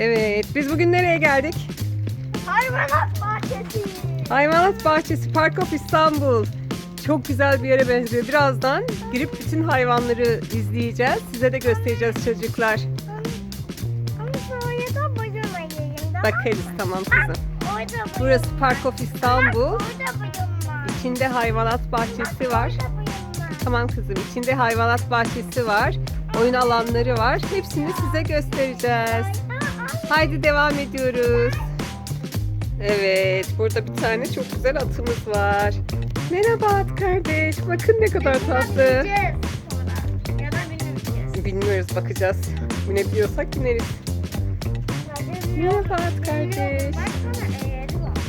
Evet, biz bugün nereye geldik? Hayvanat bahçesi. Hayvanat Bahçesi Park of İstanbul. Çok güzel bir yere benziyor. Birazdan girip bütün hayvanları izleyeceğiz. Size de göstereceğiz çocuklar. Ama sonra da da. Bakarız tamam kızım. Orada. Burası Park of İstanbul. İçinde hayvanat bahçesi var. Tamam kızım. İçinde hayvanat bahçesi var. Oyun alanları var. Hepsini size göstereceğiz. Haydi devam ediyoruz. Evet, burada bir tane çok güzel atımız var. Merhaba at kardeş. Bakın ne kadar tatlı. Bilmiyoruz, bakacağız. Binebiliyorsak bineriz. Merhaba at kardeş.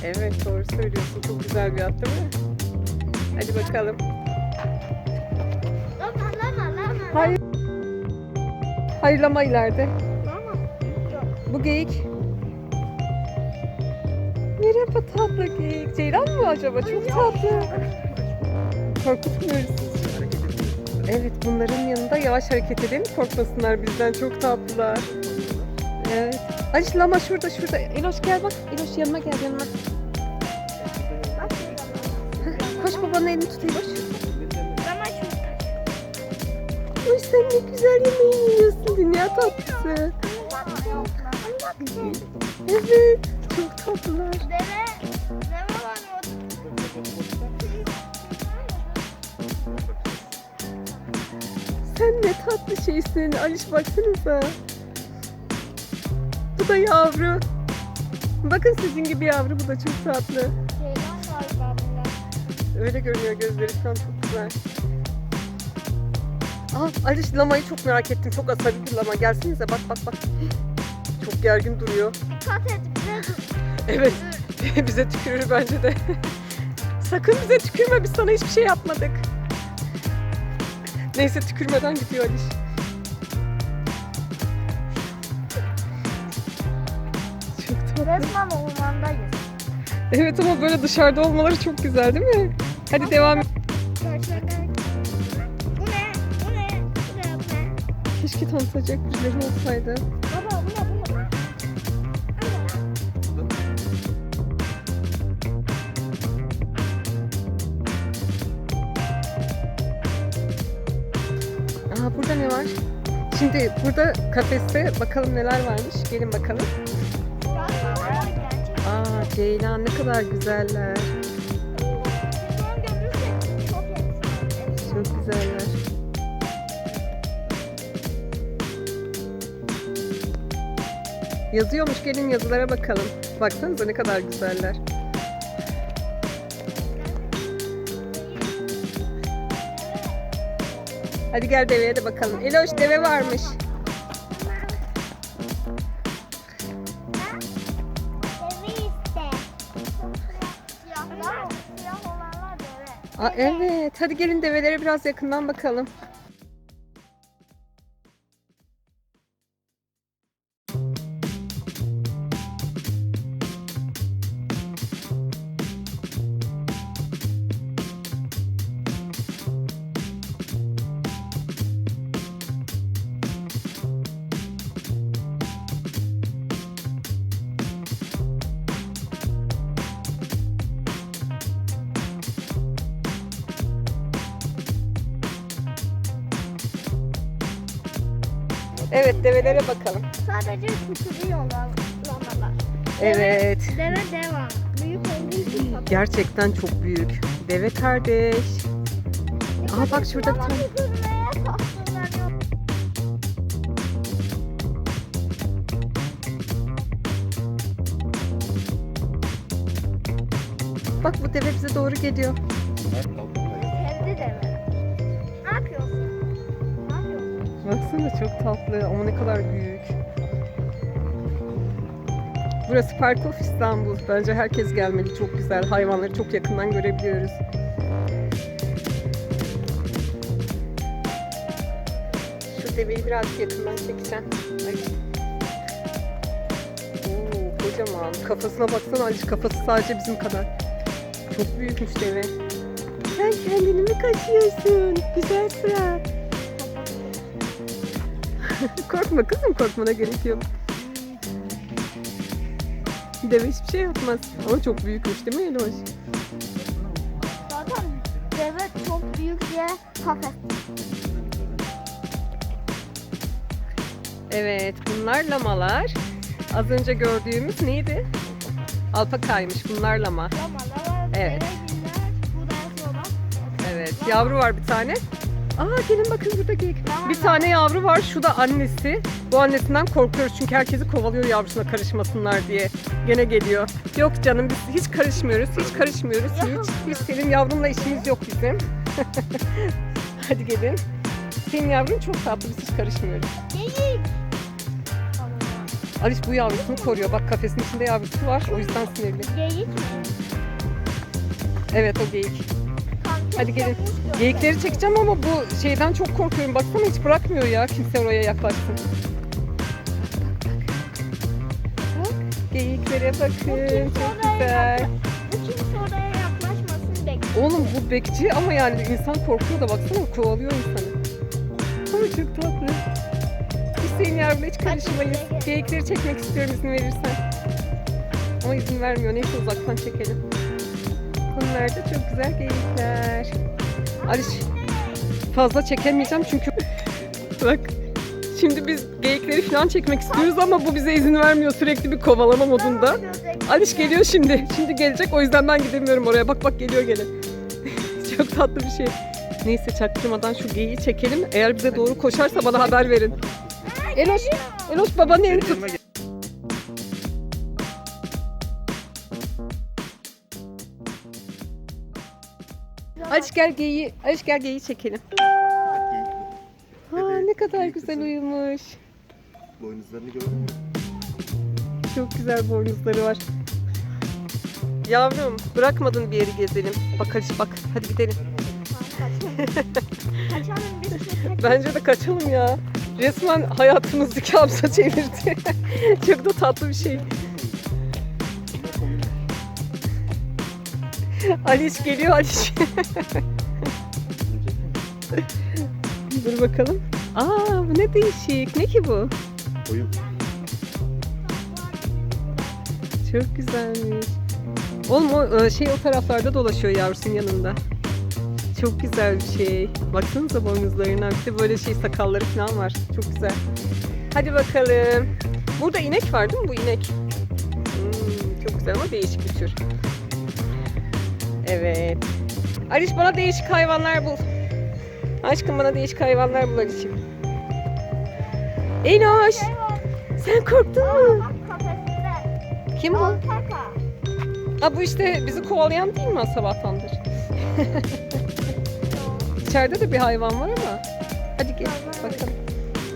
Evet, doğru söylüyorsun. Çok güzel bir at değil mi? Hadi bakalım. Hayır. Hayırlama ileride. Bu geyik. Merhaba tatlı geyik. Ceylan mı acaba? Çok tatlı. Korkutmuyoruz. Evet bunların yanında yavaş hareket edelim. Korkmasınlar bizden. Çok tatlılar. Evet. Ay lama şurada şurada. Eloş gel bak. Eloş yanıma gel yanıma. Koş babanın elini tut Eloş. Ay sen ne güzel yemeği yiyorsun. Dünya tatlısı. Çok tatlılar. Deve. Deve var orada. Sen ne tatlı şeysin. Aliş baksanıza. Bu da yavru. Bakın sizin gibi yavru bu da çok tatlı. Öyle görünüyor gözleri şu an çok güzel. Aa, Aliş lamayı çok merak ettim. Çok asabi bir lama. Gelsenize bak bak bak. Çok gergin duruyor. Dikkat et bize. Evet. bize tükürür bence de. Sakın bize tükürme. Biz sana hiçbir şey yapmadık. Neyse tükürmeden gidiyor Aliş. Çok tatlı. Resmen ormandayız. Evet ama böyle dışarıda olmaları çok güzel değil mi? Hadi devam et. Şöyle. Bu ne? Bu ne? Bu ne? Bu ne? Keşke tanıtacak birileri olsaydı. Şimdi burada kafeste bakalım neler varmış. Gelin bakalım. Aa Ceylan ne kadar güzeller. Çok güzeller. Yazıyormuş gelin yazılara bakalım. Baksanıza ne kadar güzeller. Hadi gel deveye de bakalım. Eloş deve varmış. Aa, evet hadi gelin develere biraz yakından bakalım. Evet develere bakalım. Sadece küçülüyorlar lamalar. Evet. Deve devam. Büyük olduğu için. Gerçekten çok büyük. Deve kardeş. Aa bak şurada bir tane. Bak bu deve bize doğru geliyor. Baksana çok tatlı ama ne kadar büyük. Burası Park of İstanbul. Bence herkes gelmeli. Çok güzel. Hayvanları çok yakından görebiliyoruz. Şu deveyi biraz yakından çekeceğim. Oo, kocaman. Kafasına baksana Aliş. Kafası sadece bizim kadar. Çok büyükmüş deve. Sen kendini mi kaşıyorsun? Güzel surat. Korkma kızım korkmana gerek yok. Deve hiçbir şey yapmaz. Ama çok büyükmüş değil mi Eloş? Zaten deve çok büyük diye kafes. Evet bunlar lamalar. Az önce gördüğümüz neydi? Alpakaymış bunlar lama. Evet. bu da sola. Evet yavru var bir tane. Aa gelin bakın burada geyik. Bir tane yavru var şu da annesi. Bu annesinden korkuyoruz çünkü herkesi kovalıyor yavrusuna karışmasınlar diye. Gene geliyor. Yok canım biz hiç karışmıyoruz. Hiç karışmıyoruz hiç. Hiç senin yavrunla işimiz yok bizim. Hadi gelin. Senin yavrun çok tatlı biz hiç karışmıyoruz. Geyik. Alice bu yavrusunu koruyor. Bak kafesin içinde yavrusu var. O yüzden sinirli. Geyik mi? Evet o geyik. Hadi gelin. Geyikleri çekeceğim ama bu şeyden çok korkuyorum. Baksana hiç bırakmıyor ya kimse oraya yaklaşsın. Bak, Geyiklere bakın. Çok güzel. Kimse oraya yaklaşmasın bekliyor. Oğlum bu bekçi ama yani insan korkuyor da baksana kovalıyor insanı. Ama çok tatlı. Hüseyin yavruna hiç karışmayız. Geyikleri çekmek istiyorum izin verirsen. Ama izin vermiyor. Neyse uzaktan çekelim. Güzel geyikler. Aliş fazla çekemeyeceğim çünkü bak şimdi biz geyikleri falan çekmek istiyoruz ama bu bize izin vermiyor sürekli bir kovalama modunda. Aliş geliyor şimdi. Şimdi gelecek o yüzden ben gidemiyorum oraya. Bak bak geliyor gene. Çok tatlı bir şey. Neyse çaktırmadan şu geyiği çekelim. Eğer bize doğru koşarsa bana haber verin. Eloş, Eloş babanın elini tut. Aliş gel geyiği, Aliş gel geyiği çekelim. Aa, ne kadar güzel uyumuş. Boynuzlarını gördün mü? Çok güzel boynuzları var. Yavrum bırakmadın bir yeri gezelim. Bak Aliş bak hadi gidelim. Kaçalım biz çekek. Bence de kaçalım ya. Resmen hayatımızı kabusa çevirdi. Çok da tatlı bir şey. Aliş geliyor Aliş. Dur bakalım. Aa bu ne değişik. Ne ki bu? Oyun. Çok güzelmiş. Oğlum o e, şey o taraflarda dolaşıyor yavrusunun yanında. Çok güzel bir şey. Baksanıza boynuzlarına. Bir de böyle şey sakalları falan var. Çok güzel. Hadi bakalım. Burada inek var değil mi bu inek? Hmm, çok güzel ama değişik bir tür. Evet. Aliş bana değişik hayvanlar bul. Aşkım bana değişik hayvanlar bul Aliş'im. Eloş! Sen korktun mu? Kim bu? Ha bu işte bizi kovalayan değil mi sabahtandır? İçeride de bir hayvan var ama. Hadi gel bakalım.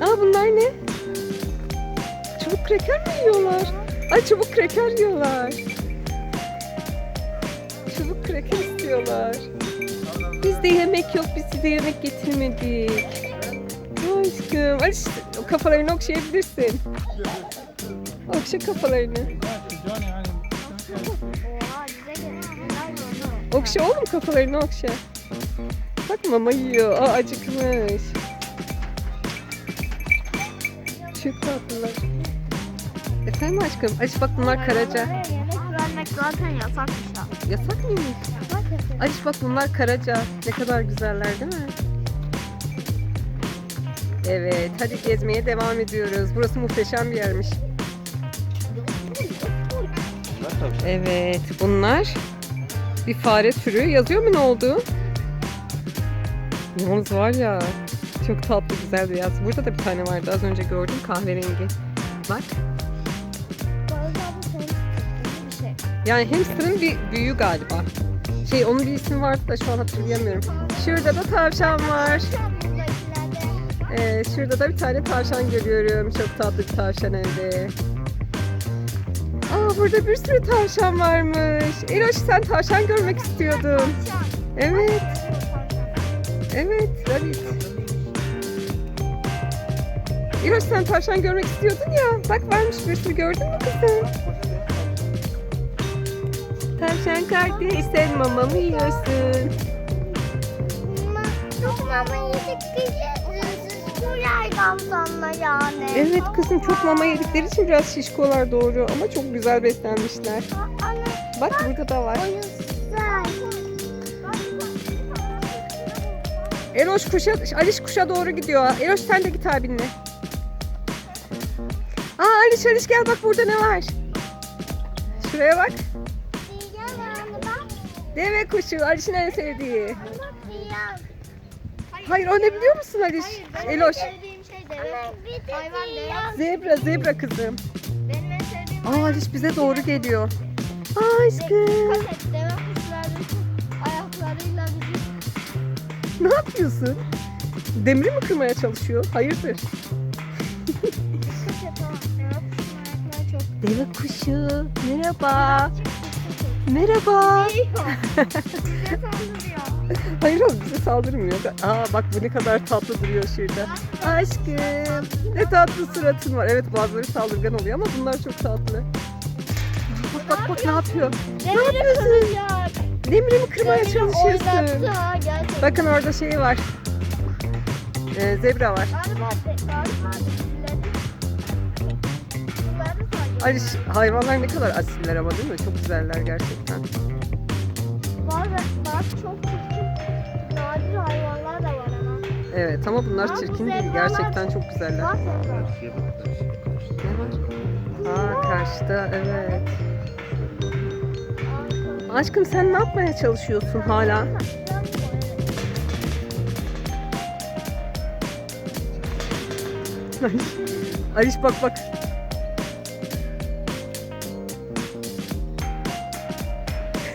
Aa bunlar ne? Çubuk kreker mi yiyorlar? Ay çubuk kreker yiyorlar. İstiyorlar. Bizde yemek yok, biz size yemek getirmedik. Aşkım, ay işte, kafalarını okşayabilirsin. Okşa kafalarını. Okşa oğlum kafalarını okşa. Bak mama yiyor. Aa acıkmış. Çok tatlılar. Efendim aşkım? Aliş bak bunlar karaca. Yemek vermek zaten yasakmış ya. Yasak mıymış? Yasak. Aliş bak bunlar karaca. Ne kadar güzeller değil mi? Evet hadi gezmeye devam ediyoruz. Burası muhteşem bir yermiş. Evet bunlar bir fare türü. Yazıyor mu ne oldu? Yalnız var ya çok tatlı güzel bir yaz. Burada da bir tane vardı az önce gördüm kahverengi. Bak. Şey. Yani hamsterın bir büyüğü galiba. Şey onun bir ismi vardı da şu an hatırlayamıyorum. Şurada da tavşan var. Ee, şurada da bir tane tavşan görüyorum. Çok tatlı bir tavşan evde. Aa burada bir sürü tavşan varmış. Eloş sen tavşan görmek istiyordun. Evet. Evet, Rabbit. İroş sen tavşan görmek istiyordun ya. Bak varmış bir sürü gördün mü kızım? Tavşan kardeş sen mama mı yiyorsun? Mama yedik sana yani. Evet kızım çok mama yedikleri için biraz şişkolar doğru ama çok güzel beslenmişler. Anne Bak burada da var. Eloş kuşa, Aliş kuşa doğru gidiyor. Eloş sen de git abinle. Aa Aliş Aliş gel bak burada ne var. Şuraya bak. Deve kuşu Aliş'in en sevdiği. Hayır o ne biliyor musun Aliş? Eloş. sevdiğim şey deve. Hayvan deve. Zebra zebra kızım. Benim en sevdiğim Aa Aliş bize doğru geliyor. Aa aşkım. Dikkat et deve kuşları ayaklarıyla bizi Ne yapıyorsun? Demiri mi kırmaya çalışıyor? Hayırdır? dikkat et ha. Deve kuşunun ayakları çok Deve kuşu. Merhaba. Merhaba. Bize saldırıyor. Hayır oğlum bize saldırmıyor. Aa bak bu ne kadar tatlı duruyor şurada. Aşkım. Ne tatlı suratın var. Evet bazıları saldırgan oluyor ama bunlar çok tatlı. Bak bak bak ne yapıyor? Demiri kıracak. Demiri mi kırmaya çalışıyorsun? Bakın orada şey var. Ee, zebra var. Galiba galiba Aliş hayvanlar ne kadar asiller ama değil mi? Çok güzeller gerçekten. Bazı, bazı çok çirkin nadir hayvanlar da var ama. Evet ama bunlar Bak, çirkin değil. Gerçekten çok güzeller. Karşıya. Ne var? Aa karşıda evet. Aşkım sen ne yapmaya çalışıyorsun hala? Aliş bak bak.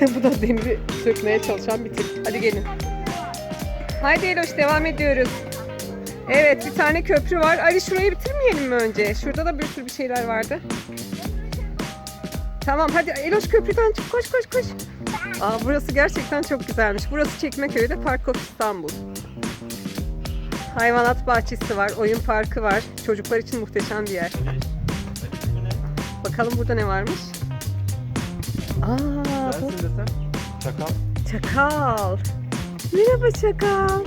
Bu da demiri sökmeye çalışan bir tip. Hadi gelin. Haydi Eloş devam ediyoruz. Evet bir tane köprü var. Ali şurayı bitirmeyelim mi önce? Şurada da bir sürü bir şeyler vardı. Tamam hadi Eloş köprüden çık koş koş koş. Aa, burası gerçekten çok güzelmiş. Burası Çekmeköy'de Park of İstanbul. Hayvanat bahçesi var, oyun parkı var. Çocuklar için muhteşem bir yer. Bakalım burada ne varmış? Aa, bu desem. Çakal. çakal. Merhaba çakal.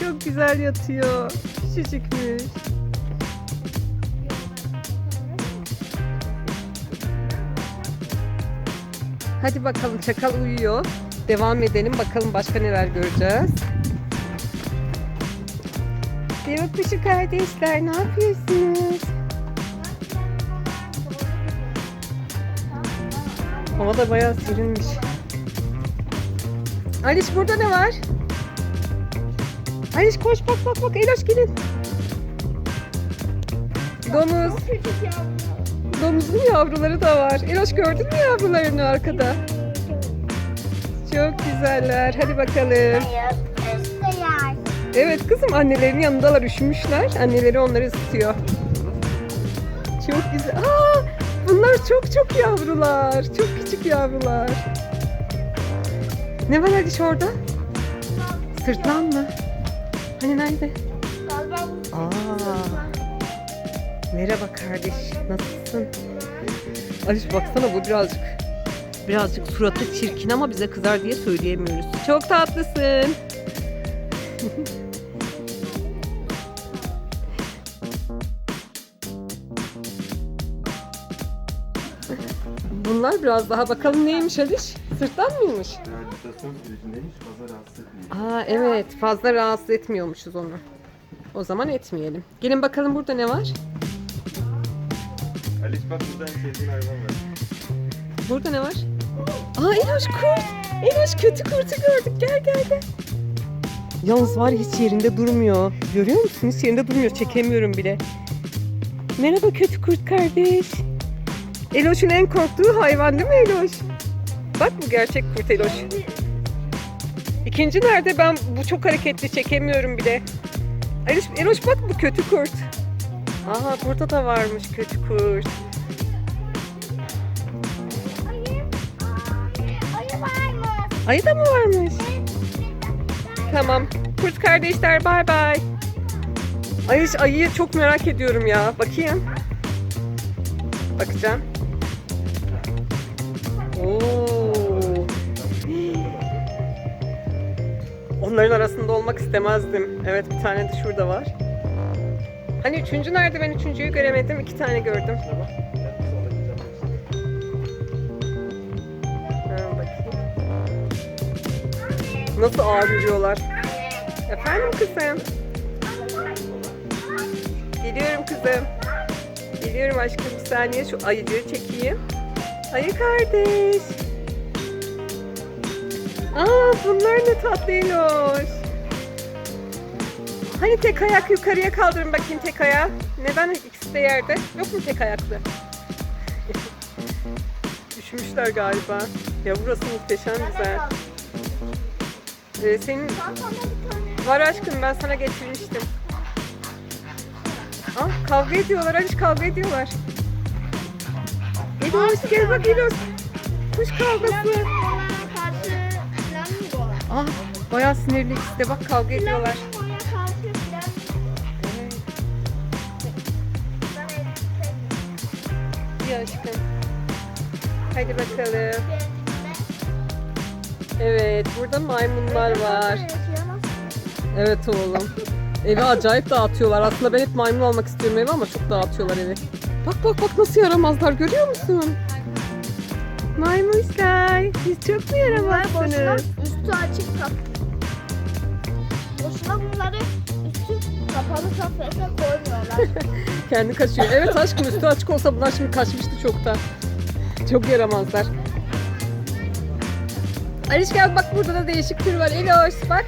Çok güzel yatıyor. Küçücükmüş. Hadi bakalım çakal uyuyor. Devam edelim bakalım başka neler göreceğiz. Deve kuşu kardeşler ne yapıyorsunuz? Hava da bayağı serinmiş. Aliş burada ne var? Aliş koş bak bak bak Eloş gelin. Domuz. Domuzun yavruları da var. Eloş gördün mü yavrularını arkada? Çok güzeller. Hadi bakalım. Evet kızım annelerin yanındalar üşümüşler. Anneleri onları ısıtıyor. Çok güzel. Aa, bunlar çok çok yavrular. Çok küçük yavrular. Ne var Aliş orada? Sırtlan mı? Hani nerede? Aa, merhaba kardeş. Nasılsın? Aliş baksana bu birazcık birazcık suratı çirkin ama bize kızar diye söyleyemiyoruz. Çok tatlısın. Bunlar biraz daha bakalım neymiş Aliş? Sırtlan mıymış? Rehabilitasyon sürecindeymiş. Fazla rahatsız etmiyor. Aa evet fazla rahatsız etmiyormuşuz onu. O zaman etmeyelim. Gelin bakalım burada ne var? Aliş bak burada en sevdiğin hayvan var. Burada ne var? Aa Eloş kurt. Eloş kötü kurtu gördük. Gel gel gel. Yalnız var hiç yerinde durmuyor. Görüyor musun? Hiç yerinde durmuyor. Çekemiyorum bile. Merhaba kötü kurt kardeş. Eloş'un en korktuğu hayvan değil mi Eloş? Bak bu gerçek kurt Eloş. İkinci nerede? Ben bu çok hareketli çekemiyorum bile. Eloş, Eloş bak bu kötü kurt. Aa burada da varmış kötü kurt. ayı. Da mı varmış? Tamam. Kurt kardeşler bay bay. Ay ayıyı çok merak ediyorum ya. Bakayım. Bakacağım. Oo. bunların arasında olmak istemezdim. Evet bir tane de şurada var. Hani üçüncü nerede? Ben üçüncüyü göremedim. iki tane gördüm. Nasıl ağır yürüyorlar. Efendim kızım? Geliyorum kızım. Geliyorum aşkım bir saniye şu ayıcığı çekeyim. Ayı kardeş. Aa bunlar ne tatlı Eloş. Hani tek ayak yukarıya kaldırın bakayım tek ayağı. Neden ikisi de yerde? Yok mu tek ayaklı? Düşmüşler galiba. Ya burası muhteşem güzel. Ee, senin var aşkım ben sana getirmiştim. Ah kavga ediyorlar Aliş kavga ediyorlar. Eloş gel bak Eloş. Kuş kavgası. Ah bayağı sinirli ikisi de bak kavga ediyorlar. İyi aşkım. Hadi bakalım. Evet burada maymunlar var. Evet oğlum. Evi acayip dağıtıyorlar. Aslında ben hep maymun almak istiyorum evi ama çok dağıtıyorlar evi. Bak bak bak nasıl yaramazlar görüyor musun? Maymunlar. Siz çok mu boşuna yaramazsınız? üstü açık kap. Boşuna bunları üstü kapalı kafese koymuyorlar. Kendi kaçıyor. Evet aşkım üstü açık olsa bunlar şimdi kaçmıştı çoktan. Çok yaramazlar. Aliş gel bak burada da değişik tür var. Eloş bak.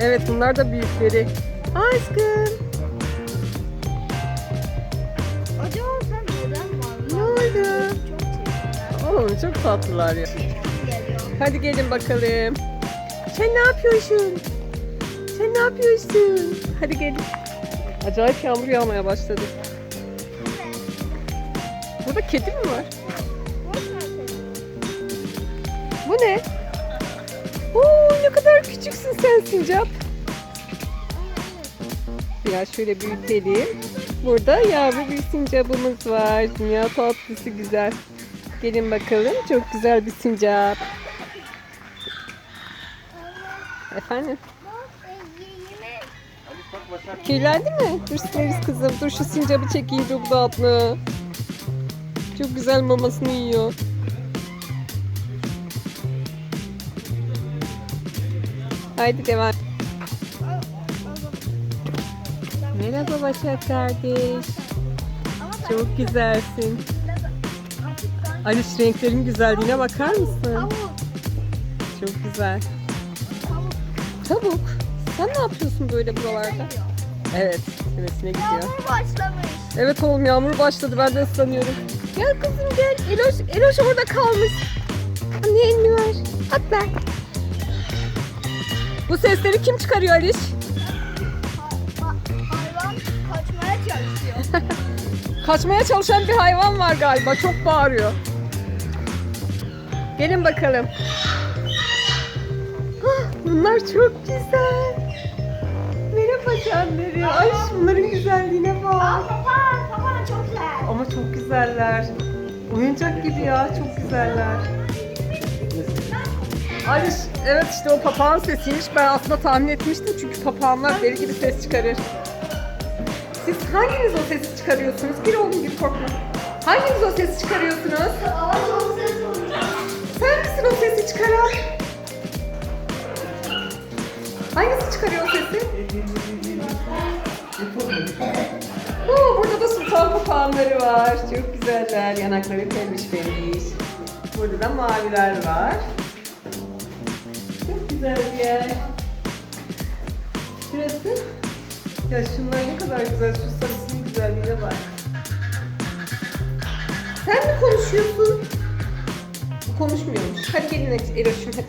Evet bunlar da büyükleri. Aşkım. Oğlum çok tatlılar ya. Hadi gelin bakalım. Sen ne yapıyorsun? Sen ne yapıyorsun? Hadi gelin. Acayip yağmur yağmaya başladı. Burada kedi mi var? Bu ne? Oo ne kadar küçüksün sen sincap. Ya şöyle büyütelim. Burada yavru bir sincapımız var. Dünya tatlısı güzel. Gelin bakalım. Çok güzel bir sincap. Efendim? Kirlendi mi? Dur sileriz kızım. Dur şu sincapı çekeyim çok tatlı. Çok güzel mamasını yiyor. Haydi devam. Merhaba Başak kardeş. Çok güzelsin. Aliş renklerin güzelliğine bakar mısın? Tavuk. Çok güzel. Tavuk. Tavuk. Sen ne yapıyorsun böyle buralarda? Evet, sevesine gidiyor. Yağmur başlamış. Evet oğlum yağmur başladı ben de ıslanıyorum. Gel kızım gel. Eloş, Eloş orada kalmış. Anne elini ver. Atla. Bu sesleri kim çıkarıyor Aliş? Ha- hayvan kaçmaya çalışıyor. Kaçmaya çalışan bir hayvan var galiba. Çok bağırıyor. Gelin bakalım. Hah, Bunlar çok güzel. Merhaba canlarım. Ay şunların güzelliğine Aa bak. papağan, papağan çok güzel. Ama çok güzeller. Oyuncak gibi ya. Çok güzeller. Aliş, evet işte o papağan sesiymiş. Ben aslında tahmin etmiştim çünkü papağanlar deli gibi ses çıkarır. Siz hanginiz o sesi çıkarıyorsunuz? Gir oğlum gir korkma. Hanginiz o sesi çıkarıyorsunuz? Aa çok çıkaran? Hangisi çıkarıyor sesi? Oo, burada da sultan papağanları var. Çok güzeller. Yanakları pembiş pembiş. Burada da maviler var. Çok güzel bir yer. Şurası. Ya şunlar ne kadar güzel. Şu sarısının güzelliğine bak. Sen mi konuşuyorsun? Konuşmuyormuş. Hadi gelin Eroş'um hadi.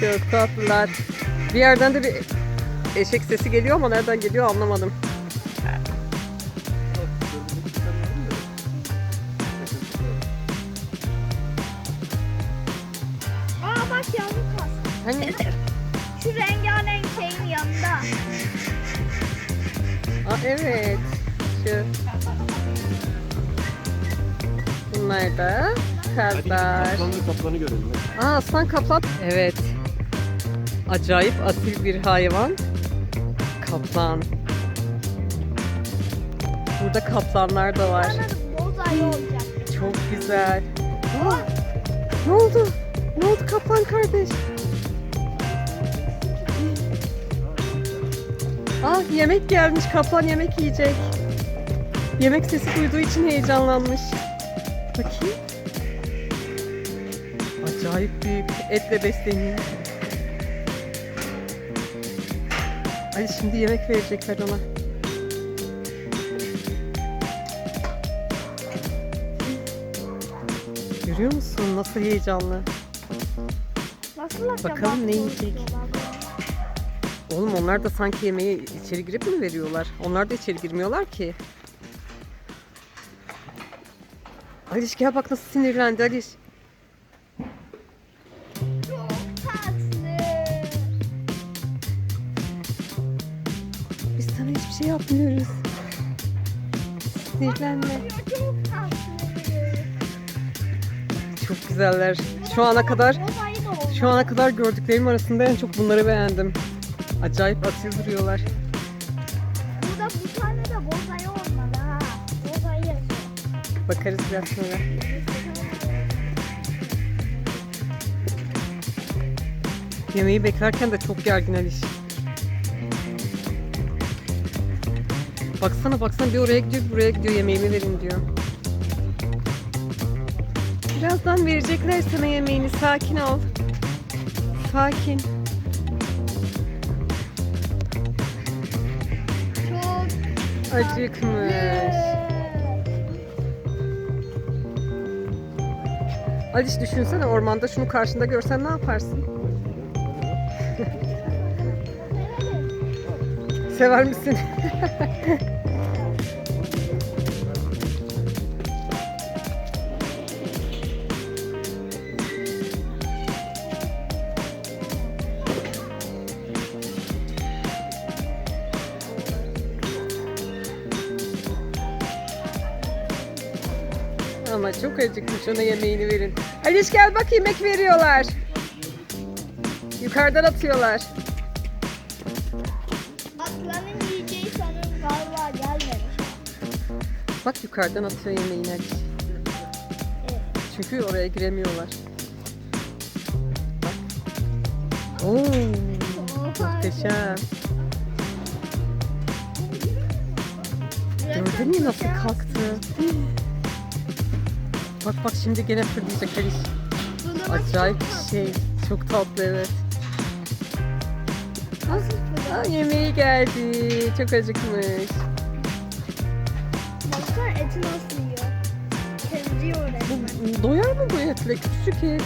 Çok tatlılar. Bir yerden de bir eşek sesi geliyor ama nereden geliyor anlamadım. Aa bak yağmur kas. Hani? Şu rengarenk şeyin yanında. Aa, evet. Şu. Bunlar da Hadi kazlar. kaplanı kaplanı görelim. Aa aslan kaplan. Evet. Acayip asil bir hayvan. Kaplan. Burada kaplanlar da var. Çok güzel. Aa, ne oldu? Ne oldu kaplan kardeş? Ah yemek gelmiş. Kaplan yemek yiyecek. Yemek sesi duyduğu için heyecanlanmış. Bakayım. Acayip büyük. Etle besleniyor. Ay şimdi yemek verecekler ona. Görüyor musun nasıl heyecanlı? Nasıl acaba Bakalım ne yiyecek? Oğlum onlar da sanki yemeği içeri girip mi veriyorlar? Onlar da içeri girmiyorlar ki. Aliş gel bak nasıl sinirlendi Aliş. Çok tatlı. Biz sana hiçbir şey yapmıyoruz. Sinirlenme. Çok tatlı. Çok güzeller. Şu ana kadar şu ana kadar gördüklerim arasında en çok bunları beğendim. Acayip asil duruyorlar. Bakarız biraz sonra. Yemeği beklerken de çok gergin Aliş. Baksana baksana bir oraya gidiyor bir buraya gidiyor yemeğimi verin diyor. Birazdan verecekler sana yemeğini sakin ol. Sakin. Çok Acıkmış. Aliş düşünsene ormanda şunu karşında görsen ne yaparsın? Sever misin? Ama çok acıkmış ona yemeğini verin. Aliş gel bak yemek veriyorlar. Yukarıdan atıyorlar. Aslanın yiyeceği sanırım galiba gelmemiş. Bak yukarıdan atıyor yemeğini Aliş. Evet. Çünkü oraya giremiyorlar. Bak. Oo, muhteşem. Gördün mü nasıl kalktı? Bak bak şimdi gene fırlayacak Aliş. Acayip bir şey. Çok tatlı evet. Aa, yemeği geldi. Çok acıkmış. Baksana eti nasıl yiyor. Temizliyor resmen. Bu doyar mı bu etle? Küçücük et.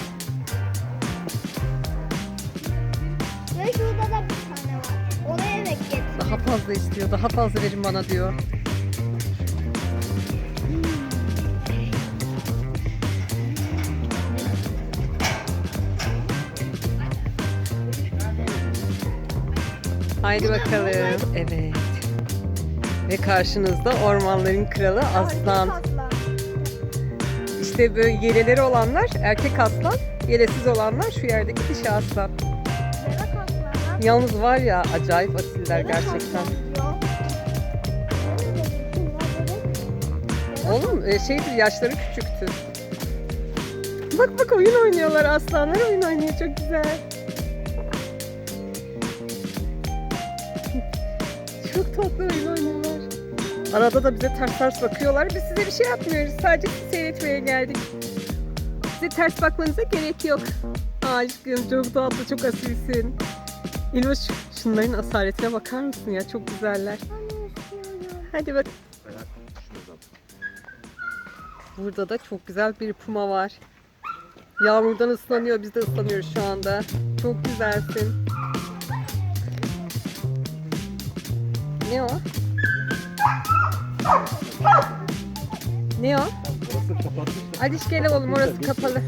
Ve şurada da bir tane var. Oraya evet getir. Daha fazla istiyor. Daha fazla verin bana diyor. Haydi bakalım. Evet. Ve karşınızda ormanların kralı aslan. İşte böyle yeleleri olanlar erkek aslan, yelesiz olanlar şu yerdeki dişi aslan. Yalnız var ya acayip asiller gerçekten. Oğlum e, şeydir yaşları küçüktü. Bak bak oyun oynuyorlar aslanlar oyun oynuyor çok güzel. Tatlı oyun. Arada da bize ters ters bakıyorlar. Biz size bir şey yapmıyoruz. Sadece sizi seyretmeye geldik. Size ters bakmanıza gerek yok. Aşkım çok tatlı çok asilsin. İlvaş şunların asaletine bakar mısın ya? Çok güzeller. Hadi bak. Burada da çok güzel bir puma var. Yağmurdan ıslanıyor, biz de ıslanıyoruz şu anda. Çok güzelsin. Ne o? Ne o? Orası kapatmışlar. Aliş gel oğlum orası kapalı.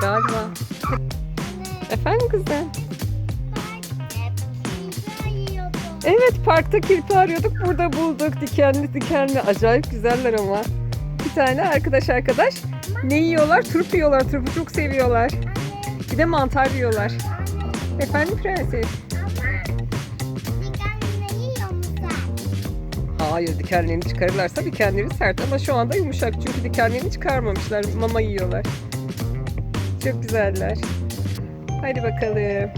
Galiba. Efendim kızım? Evet parkta kirpi arıyorduk. Burada bulduk. Dikenli dikenli. Acayip güzeller ama. Bir tane arkadaş arkadaş. Ne yiyorlar? Turp yiyorlar. Turpu çok seviyorlar. Bir de mantar yiyorlar. Efendim prenses? Hayır dikenlerini çıkarırlarsa dikenleri sert ama şu anda yumuşak çünkü dikenlerini çıkarmamışlar. Mama yiyorlar. Çok güzeller. Hadi bakalım.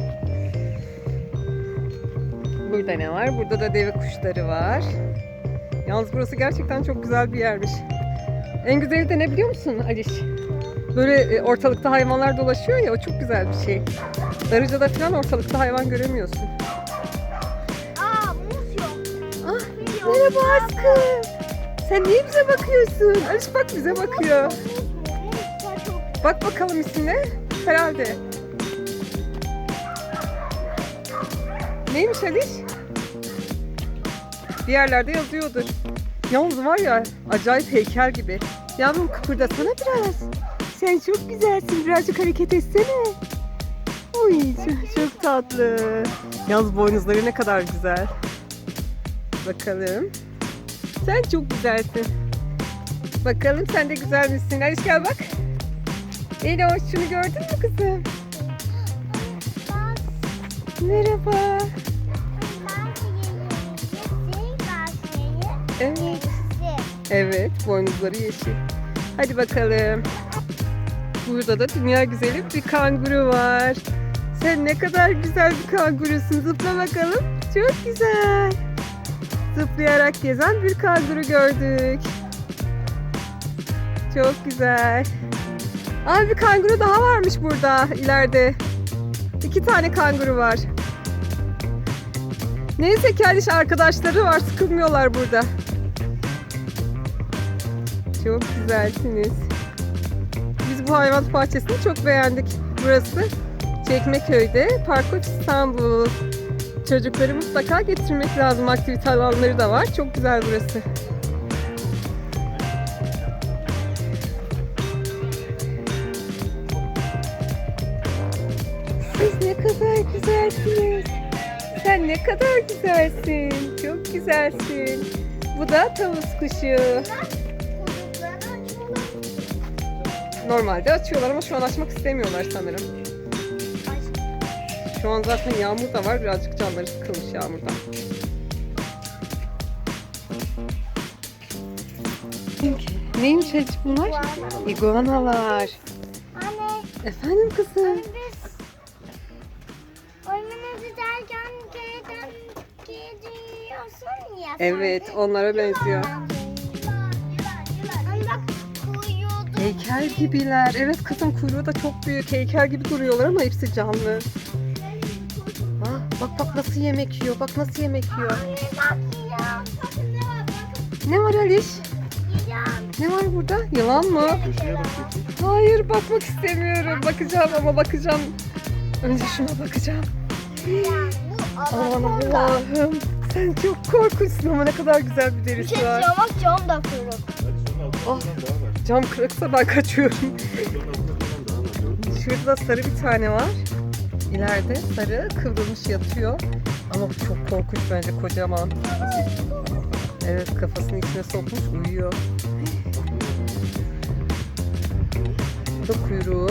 Burada ne var? Burada da deve kuşları var. Yalnız burası gerçekten çok güzel bir yermiş. En güzeli de ne biliyor musun Aliş? Böyle e, ortalıkta hayvanlar dolaşıyor ya o çok güzel bir şey. Darıca'da falan ortalıkta hayvan göremiyorsun. Aa muz yok. Ah, merhaba aşkım. Sen niye bize bakıyorsun? Aliş bak bize bakıyor. Bak bakalım ismine. Herhalde. Neymiş Aliş? Bir yerlerde yazıyordur. Yalnız var ya acayip heykel gibi. Yavrum kıpırdasana biraz. Sen çok güzelsin. Birazcık hareket etsene. Oy çok, çok tatlı. Yalnız boynuzları ne kadar güzel. Bakalım. Sen çok güzelsin. Bakalım sen de güzel misin? Aliş gel bak. Eloş şunu gördün mü kızım? Merhaba. Evet. Boynuzları yeşil. Hadi bakalım. Burada da dünya güzeli bir kanguru var. Sen ne kadar güzel bir kangurusun. Zıpla bakalım. Çok güzel. Zıplayarak gezen bir kanguru gördük. Çok güzel. Aa bir kanguru daha varmış burada ileride. İki tane kanguru var. Neyse ki Aliş arkadaşları var. Sıkılmıyorlar burada. Çok güzelsiniz. Biz bu hayvan bahçesini çok beğendik. Burası Çekmeköy'de Parkour İstanbul. Çocukları mutlaka getirmek lazım. Aktivite alanları da var. Çok güzel burası. Ne kadar güzelsin. Çok güzelsin. Bu da tavus kuşu. Normalde açıyorlar ama şu an açmak istemiyorlar sanırım. Şu an zaten yağmur da var. Birazcık canları sıkılmış yağmurdan. Neymiş Hacı bunlar? İguanalar. Anne, Efendim kızım? Gidiyorsun ya. Evet onlara benziyor. Heykel gibiler. Evet kızım kuyruğu da çok büyük. Heykel gibi duruyorlar ama hepsi canlı. Ah, bak bak nasıl yemek yiyor. Bak nasıl yemek yiyor. Ne var Aliş? Ne var burada? Yılan mı? Hayır bakmak istemiyorum. Bakacağım ama bakacağım. Önce şuna bakacağım. Allah'ım. Sen çok korkunçsun ama ne kadar güzel bir Bir derisi şey var. bak cam da daha var. Cam kırıksa ben kaçıyorum. Şurada sarı bir tane var. İleride sarı kıvrılmış yatıyor. Ama bu çok korkunç bence kocaman. Evet kafasını içine sokmuş uyuyor. Bu da kuyruğu.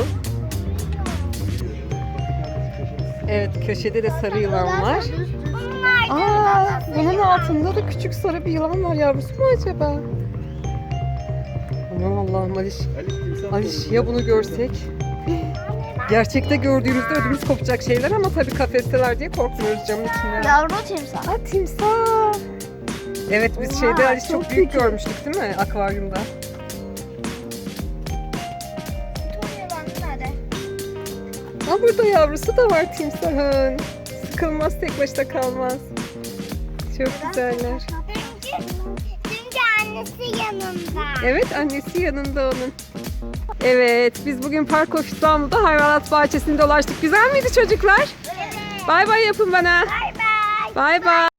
Evet köşede de sarı yılan var. Bunlar Aa, bunun altında da küçük sarı bir yılan var yavrusu mu acaba? Aman Allah'ım Aliş. Aliş ya bunu görsek? Gerçekte gördüğümüzde ödümüz kopacak şeyler ama tabii kafesteler diye korkmuyoruz camın içinde. Yavru timsah. Aa timsah. Evet biz Oha, şeyde Aliş çok çok büyük büyük. görmüştük değil mi akvaryumda? Aa burada yavrusu da var timsahın. Sıkılmaz tek başına kalmaz. Çok güzeller. Çünkü, annesi yanında. Evet annesi yanında onun. Evet biz bugün Park of İstanbul'da hayvanat bahçesinde dolaştık. Güzel miydi çocuklar? Evet. Bay bay yapın bana. Bay bay. Bay bay.